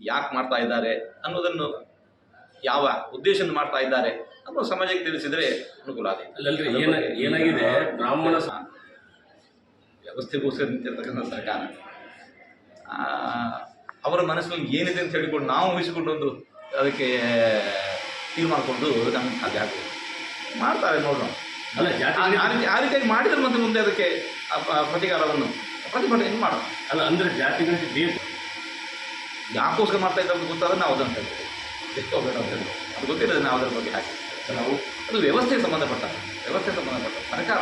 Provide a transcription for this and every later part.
ಯಾಕೆ ಮಾಡ್ತಾ ಇದ್ದಾರೆ ಅನ್ನೋದನ್ನು ಯಾವ ಉದ್ದೇಶದಿಂದ ಮಾಡ್ತಾ ಇದ್ದಾರೆ ಅನ್ನೋ ಸಮಾಜಕ್ಕೆ ತಿಳಿಸಿದರೆ ಅನುಕೂಲ ಆಗುತ್ತೆ. ಏನಾಗಿದೆ? ಬ್ರಾಹ್ಮಣ ವ್ಯವಸ್ಥೆಗೋಸ್ಕರ ನಿಂತಿರ್ತಕ್ಕಂಥ ಸರ್ಕಾರ. ಆ, ಅವರ ಮನಸ್ಸಿನಲ್ಲಿ ಏನಿದೆ ಅಂತ ಹೇಳಿಕೊಂಡು ನಾವು ಊಹಿಸಿಕೊಂಡು ಒಂದು ಅದಕ್ಕೆ ತೀರ್ಮಾನಿಕೊಂಡು ನಮ್ಗೆ ಸಾಧ್ಯ ಆಗ್ತದೆ ಮಾಡ್ತಾರೆ ನೋಡೋಣ ಅಲ್ಲ ಜಾತಿ ಆ- ರೀತಿಯಾಗಿ ಮಾಡಿದ್ರೆ ಮತ್ತೆ ಮುಂದೆ ಅದಕ್ಕೆ ಪ್ರತಿಕಾರವನ್ನು ಪ್ರತಿಭಟನೆ ಮಾಡೋಣ ಅಲ್ಲ ಅಂದ್ರೆ ಜಾತಿಗಳಿಗೆ ಯಾಕೋಸ್ಕರ ಮಾಡ್ತಾ ಇದ್ದಾರೆ ಅಂತ ಗೊತ್ತಾದ್ರೆ ನಾವು ಅದನ್ನು ಹೇಳ್ತೇವೆ. ಎಷ್ಟೋ ಬೇಡ ಅಂತ ಹೇಳಿ ಅದು ಗೊತ್ತಿಲ್ಲ ನಾವು ಅದರ ಬಗ್ಗೆ ಹಾಕಿ. ನಾವು ಅದು ವ್ಯವಸ್ಥೆಗೆ ಸಂಬಂಧಪಟ್ಟ ವ್ಯವಸ್ಥೆಗೆ ಸಂಬಂಧಪಟ್ಟ ಸರ್ಕಾರ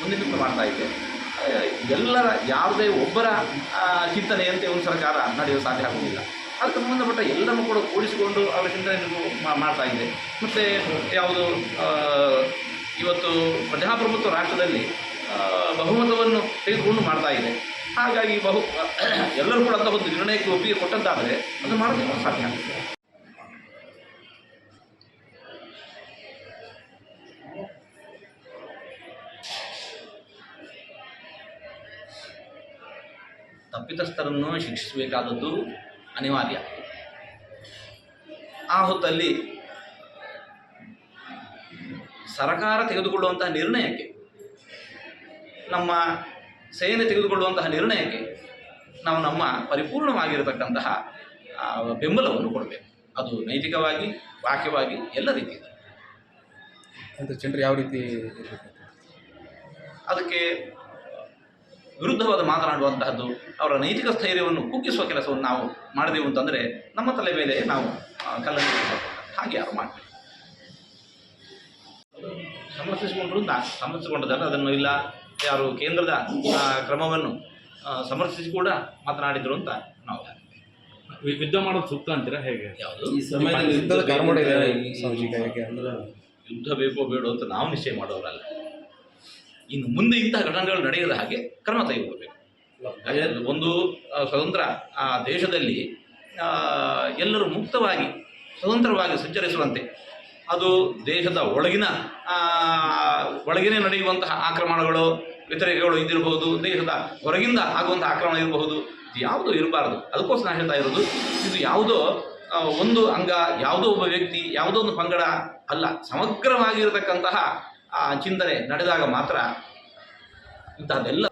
ಮುಂದಿನ ಮಾಡ್ತಾ ಇದೆ. ಎಲ್ಲರ ಯಾವುದೇ ಒಬ್ಬರ ಚಿಂತನೆಯಂತೆ ಒಂದು ಸರ್ಕಾರ ನಡೆಯಲು ಸಾಧ್ಯ ಆಗುವುದಿಲ್ಲ. ಅದಕ್ಕೆ ಸಂಬಂಧಪಟ್ಟ ಎಲ್ಲರನ್ನು ಕೂಡ ಕೂಡಿಸಿಕೊಂಡು ಅವರ ಚಿಂತನೆಯನ್ನು ಮಾಡ್ತಾ ಇದೆ. ಮತ್ತು ಯಾವುದು ಇವತ್ತು ಪ್ರಜಾಪ್ರಭುತ್ವ ರಾಷ್ಟ್ರದಲ್ಲಿ ಬಹುಮತವನ್ನು ತೆಗೆದುಕೊಂಡು ಮಾಡ್ತಾ ಇದೆ. ಹಾಗಾಗಿ ಬಹು ಎಲ್ಲರೂ ಕೂಡ ಅಂತ ಒಂದು ನಿರ್ಣಯಕ್ಕೆ ಒಪ್ಪಿಗೆ ಕೊಟ್ಟದ್ದಾದರೆ ಅದು ಮಾಡೋದಕ್ಕೆ ಸಾಧ್ಯ ಆಗುತ್ತೆ. ತಪ್ಪಿತಸ್ಥರನ್ನು ಶಿಕ್ಷಿಸಬೇಕಾದದ್ದು ಅನಿವಾರ್ಯ. ಆ ಹೊತ್ತಲ್ಲಿ ಸರ್ಕಾರ ತೆಗೆದುಕೊಳ್ಳುವಂತಹ ನಿರ್ಣಯಕ್ಕೆ ನಮ್ಮ ಸೇನೆ ತೆಗೆದುಕೊಳ್ಳುವಂತಹ ನಿರ್ಣಯಕ್ಕೆ ನಾವು ನಮ್ಮ ಪರಿಪೂರ್ಣವಾಗಿರತಕ್ಕಂತಹ ಬೆಂಬಲವನ್ನು ಕೊಡಬೇಕು. ಅದು ನೈತಿಕವಾಗಿ ವಾಕ್ಯವಾಗಿ ಎಲ್ಲ ರೀತಿಯಿಂದ ಅಂತ ಜನರು ಯಾವ ರೀತಿ ಅದಕ್ಕೆ ವಿರುದ್ಧವಾದ ಮಾತನಾಡುವಂತಹದ್ದು ಅವರ ನೈತಿಕ ಸ್ಥೈರ್ಯವನ್ನು ಕುಗ್ಗಿಸುವ ಕೆಲಸವನ್ನು ನಾವು ಮಾಡಿದೆವು ಅಂತಂದರೆ ನಮ್ಮ ತಲೆ ಮೇಲೆ ನಾವು ಕಲ್ಲ ಕಲ್ಲನ್ನು. ಹಾಗೆ ಯಾರು ಮಾಡಬೇಕು. ಸಮರ್ಥಿಸಿಕೊಂಡ್ರು ಸಮರ್ಥಿಸಿಕೊಂಡದಲ್ಲ ಅದನ್ನು ಇಲ್ಲ. ಯಾರು ಕೇಂದ್ರದ ಆ, ಕ್ರಮವನ್ನು ಆ, ಸಮರ್ಥಿಸಿ ಕೂಡ ಮಾತನಾಡಿದರು ಅಂತ ನಾವು ಯುದ್ಧ ಮಾಡೋದು ಸೂಕ್ತ ಅಂತೀರಾ ಹೇಗೆ? ಯಾವುದು? ಈ ಸಮಯದಲ್ಲಿ ಯುದ್ಧದ ಕಾರ್ಮೋಡ ಇದೆ ಸ್ವಾಮೀಜಿ ಯಾಕೆ ಅಂದ್ರೆ ಯುದ್ಧ ಬೇಕೋ ಬೇಡ ಅಂತ ನಾವು ನಿಶ್ಚಯ ಮಾಡೋರಲ್ಲ. ಇನ್ನು ಮುಂದೆ ಇಂತಹ ಘಟನೆಗಳು ನಡೆಯದ ಹಾಗೆ ಕ್ರಮ ತೆಗೆದುಕೊಳ್ಬೇಕು. ಒಂದು ಸ್ವತಂತ್ರ ಆ ದೇಶದಲ್ಲಿ ಆ, ಎಲ್ಲರೂ ಮುಕ್ತವಾಗಿ ಸ್ವತಂತ್ರವಾಗಿ ಸಂಚರಿಸುವಂತೆ ಅದು ದೇಶದ ಒಳಗಿನ ಒಳಗಿನೇ ನಡೆಯುವಂತಹ ಆಕ್ರಮಣಗಳು, ವ್ಯತಿರೇಕಗಳು ಇದಿರಬಹುದು ದೇಶದ ಹೊರಗಿಂದ ಆಗುವಂಥ ಆಕ್ರಮಣ ಇರಬಹುದು, ಇದು ಯಾವುದೂ ಇರಬಾರದು. ಅದಕ್ಕೋಸ್ಕರ ನಾನು ಹೇಳ್ತಾ ಇರೋದು, ಇದು ಯಾವುದೋ ಒಂದು ಅಂಗ, ಯಾವುದೋ ಒಬ್ಬ ವ್ಯಕ್ತಿ, ಯಾವುದೋ ಒಂದು ಪಂಗಡ ಅಲ್ಲ, ಸಮಗ್ರವಾಗಿರತಕ್ಕಂತಹ ಚಿಂತನೆ ನಡೆದಾಗ ಮಾತ್ರ ಇಂತಹದ್ದೆಲ್ಲ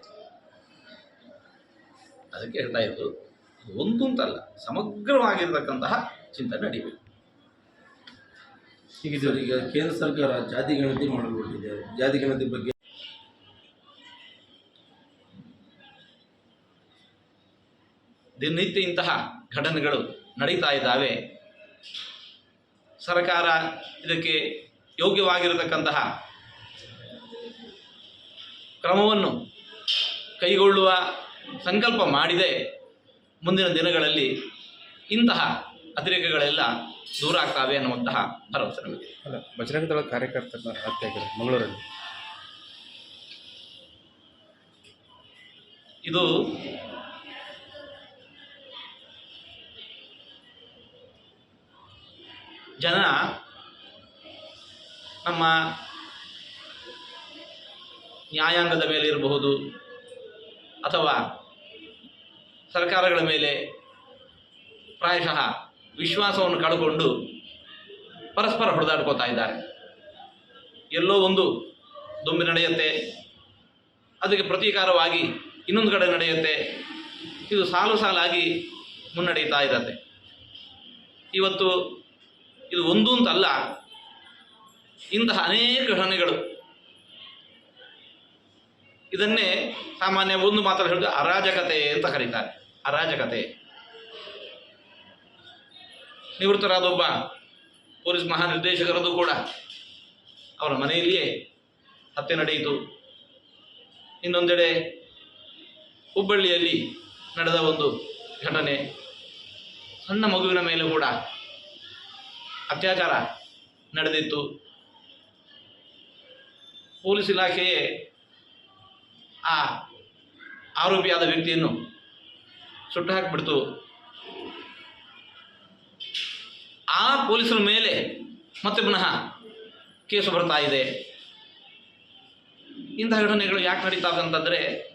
ಅದಕ್ಕೆ ಹೇಳ್ತಾ ಇರೋದು ಒಂದು ಅಂತಲ್ಲ, ಸಮಗ್ರವಾಗಿರತಕ್ಕಂತಹ ಚಿಂತನೆ ನಡೀಬೇಕು. ಈಗ ಕೇಂದ್ರ ಸರ್ಕಾರ ಜಾತಿ ಗಣತಿ ಮಾಡಲ್ಪಟ್ಟಿದೆ ಜಾತಿ ಗಣತಿ ಬಗ್ಗೆ ದಿನನಿತ್ಯ ಇಂತಹ ಘಟನೆಗಳು ನಡೀತಾ ಇದ್ದಾವೆ. ಸರ್ಕಾರ ಇದಕ್ಕೆ ಯೋಗ್ಯವಾಗಿರತಕ್ಕಂತಹ ಕ್ರಮವನ್ನು ಕೈಗೊಳ್ಳುವ ಸಂಕಲ್ಪ ಮಾಡಿದೆ. ಮುಂದಿನ ದಿನಗಳಲ್ಲಿ ಇಂತಹ ಅತಿರೇಕಗಳೆಲ್ಲ ದೂರ ಆಗ್ತಾವೆ ಅನ್ನುವಂತಹ ಭರವಸೆ ನಮಗೆ. ಅಲ್ಲ ಬಜರಂಗ ದಳ ಕಾರ್ಯಕರ್ತರ ಹತ್ಯೆ ಆಗಿದೆ ಮಂಗಳೂರಲ್ಲಿ. ಇದು ಜನ ನಮ್ಮ ನ್ಯಾಯಾಂಗದ ಮೇಲೆ ಇರಬಹುದು ಅಥವಾ ಸರ್ಕಾರಗಳ ಮೇಲೆ ಪ್ರಾಯಶಃ ವಿಶ್ವಾಸವನ್ನು ಕಳ್ಕೊಂಡು ಪರಸ್ಪರ ಹೊಡೆದಾಡ್ಕೋತಾ ಇದ್ದಾರೆ. ಎಲ್ಲೋ ಒಂದು ದೊಂಬಿ ನಡೆಯುತ್ತೆ, ಅದಕ್ಕೆ ಪ್ರತೀಕಾರವಾಗಿ ಇನ್ನೊಂದು ಕಡೆ ನಡೆಯುತ್ತೆ. ಇದು ಸಾಲು ಸಾಲಾಗಿ ಮುನ್ನಡೀತಾ ಇರತ್ತೆ. ಇವತ್ತು ಇದು ಒಂದು ಅಂತಲ್ಲ, ಇಂತಹ ಅನೇಕ ಘಟನೆಗಳು. ಇದನ್ನೇ ಸಾಮಾನ್ಯ ಒಂದು ಮಾತ್ರ ಹೇಳಿದ್ರೆ ಅರಾಜಕತೆ ಅಂತ ಕರೀತಾರೆ. ಅರಾಜಕತೆ. ನಿವೃತ್ತರಾದ ಒಬ್ಬ ಪೊಲೀಸ್ ಮಹಾನಿರ್ದೇಶಕರದು ಕೂಡ ಅವರ ಮನೆಯಲ್ಲಿಯೇ ಹತ್ಯೆ ನಡೆಯಿತು. ಇನ್ನೊಂದೆಡೆ ಹುಬ್ಬಳ್ಳಿಯಲ್ಲಿ ನಡೆದ ಒಂದು ಘಟನೆ, ಸಣ್ಣ ಮಗುವಿನ ಮೇಲೆ ಕೂಡ ಅತ್ಯಾಚಾರ ನಡೆದಿತ್ತು. ಪೊಲೀಸ್ ಇಲಾಖೆಯೇ ಆ ಆರೋಪಿಯಾದ ವ್ಯಕ್ತಿಯನ್ನು ಸುಟ್ಟು ಹಾಕಿಬಿಡ್ತು ಆ ಪೊಲೀಸರ ಮೇಲೆ ಮತ್ತೆ ಪುನಃ ಕೇಸು ಬರ್ತಾ ಇದೆ. ಇಂತಹ ಘಟನೆಗಳು ಯಾಕೆ ನಡೀತಾವೆ ಅಂತಂದರೆ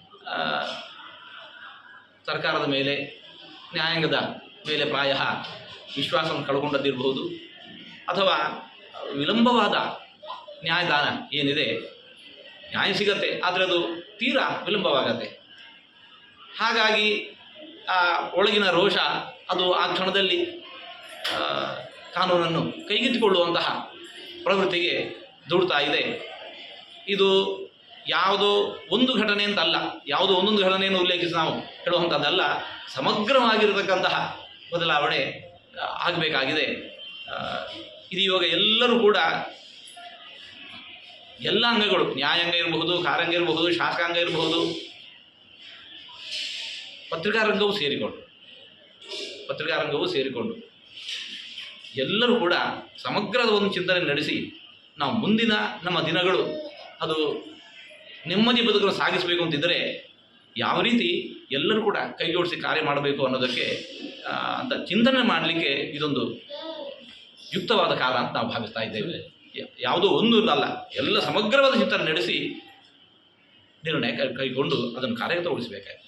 ಸರ್ಕಾರದ ಮೇಲೆ, ನ್ಯಾಯಾಂಗದ ಮೇಲೆ ಪ್ರಾಯ ವಿಶ್ವಾಸವನ್ನು ಕಳ್ಕೊಂಡದ್ದಿರಬಹುದು. ಅಥವಾ ವಿಳಂಬವಾದ ನ್ಯಾಯದಾನ ಏನಿದೆ, ನ್ಯಾಯ ಸಿಗತ್ತೆ, ಆದರೆ ಅದು ತೀರಾ ವಿಳಂಬವಾಗತ್ತೆ. ಹಾಗಾಗಿ, ಆ, ಒಳಗಿನ ರೋಷ ಅದು ಆ ಕ್ಷಣದಲ್ಲಿ ಕಾನೂನನ್ನು ಕೈಗೆತ್ತಿಕೊಳ್ಳುವಂತಹ ಪ್ರವೃತ್ತಿಗೆ ದೂಡ್ತಾ ಇದೆ. ಇದು ಯಾವುದೋ ಒಂದು ಘಟನೆ ಅಂತ ಅಲ್ಲ ಯಾವುದೋ ಒಂದೊಂದು ಘಟನೆಯನ್ನು ಉಲ್ಲೇಖಿಸಿ ನಾವು ಹೇಳುವಂಥದ್ದಲ್ಲ, ಸಮಗ್ರವಾಗಿರತಕ್ಕಂತಹ ಬದಲಾವಣೆ ಆಗಬೇಕಾಗಿದೆ. ಇದು ಇವಾಗ ಎಲ್ಲರೂ ಕೂಡ ಎಲ್ಲ ಅಂಗಗಳು, ನ್ಯಾಯಾಂಗ ಇರಬಹುದು, ಕಾರಂಗ ಇರಬಹುದು, ಶಾಸಕಾಂಗ ಇರಬಹುದು, ಪತ್ರಿಕಾರಂಗವೂ ಸೇರಿಕೊಂಡು ಪತ್ರಿಕಾರಂಗವೂ ಸೇರಿಕೊಂಡು ಎಲ್ಲರೂ ಕೂಡ ಸಮಗ್ರದ ಒಂದು ಚಿಂತನೆ ನಡೆಸಿ ನಾವು ಮುಂದಿನ ನಮ್ಮ ದಿನಗಳು ಅದು ನೆಮ್ಮದಿ ಬದುಕನ್ನು ಸಾಗಿಸಬೇಕು ಅಂತಿದ್ದರೆ ಯಾವ ರೀತಿ ಎಲ್ಲರೂ ಕೂಡ ಕೈಜೋಡಿಸಿ ಕಾರ್ಯ ಮಾಡಬೇಕು ಅನ್ನೋದಕ್ಕೆ ಅಂತ ಚಿಂತನೆ ಮಾಡಲಿಕ್ಕೆ ಇದೊಂದು ಯುಕ್ತವಾದ ಕಾಲ ಅಂತ ನಾವು ಭಾವಿಸ್ತಾ ಇದ್ದೇವೆ. ಯಾವುದೋ ಒಂದು ಅಲ್ಲ ಎಲ್ಲ ಸಮಗ್ರವಾದ ಚಿಂತನೆ ನಡೆಸಿ ನಿರ್ಣಯ ಕೈಗೊಂಡು ಅದನ್ನು ಕಾರ್ಯಗತಗೊಳಿಸಬೇಕಾಗಿದೆ.